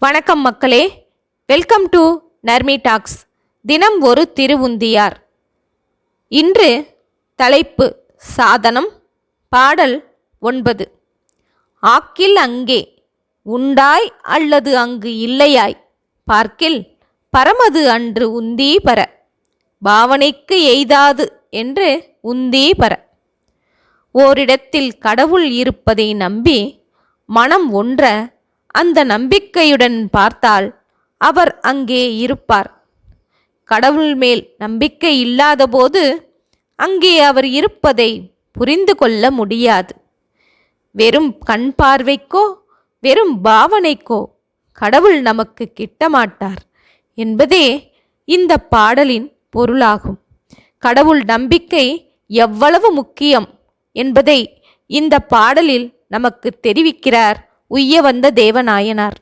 வணக்கம் மக்களே. Welcome to Narmi tax தினம் ஒரு திருவுந்தியார். இன்று தலைப்பு சாதனம் பாடல் ஒன்பது. ஆக்கில் அங்கே உண்டாய் அல்லது அங்கு இல்லையாய்? பார்க்கில் பரமது அன்று உந்தீ பர. பாவனைக்கு எய்தாது என்று உந்தீ பர. ஓரிடத்தில் கடவுள் இருப்பதை நம்பி மனம் ஒன்ற அந்த நம்பிக்கையுடன் பார்த்தால் அவர் அங்கே இருப்பார். கடவுள் மேல் நம்பிக்கை இல்லாதபோது அங்கே அவர் இருப்பதை புரிந்து கொள்ள முடியாது. வெறும் கண் பார்வைக்கோ வெறும் பாவனைக்கோ கடவுள் நமக்கு கிட்டமாட்டார் என்பதே இந்த பாடலின் பொருளாகும். கடவுள் நம்பிக்கை எவ்வளவு முக்கியம் என்பதை இந்த பாடலில் நமக்கு தெரிவிக்கிறார் உய்ய வந்த தேவநாயனார்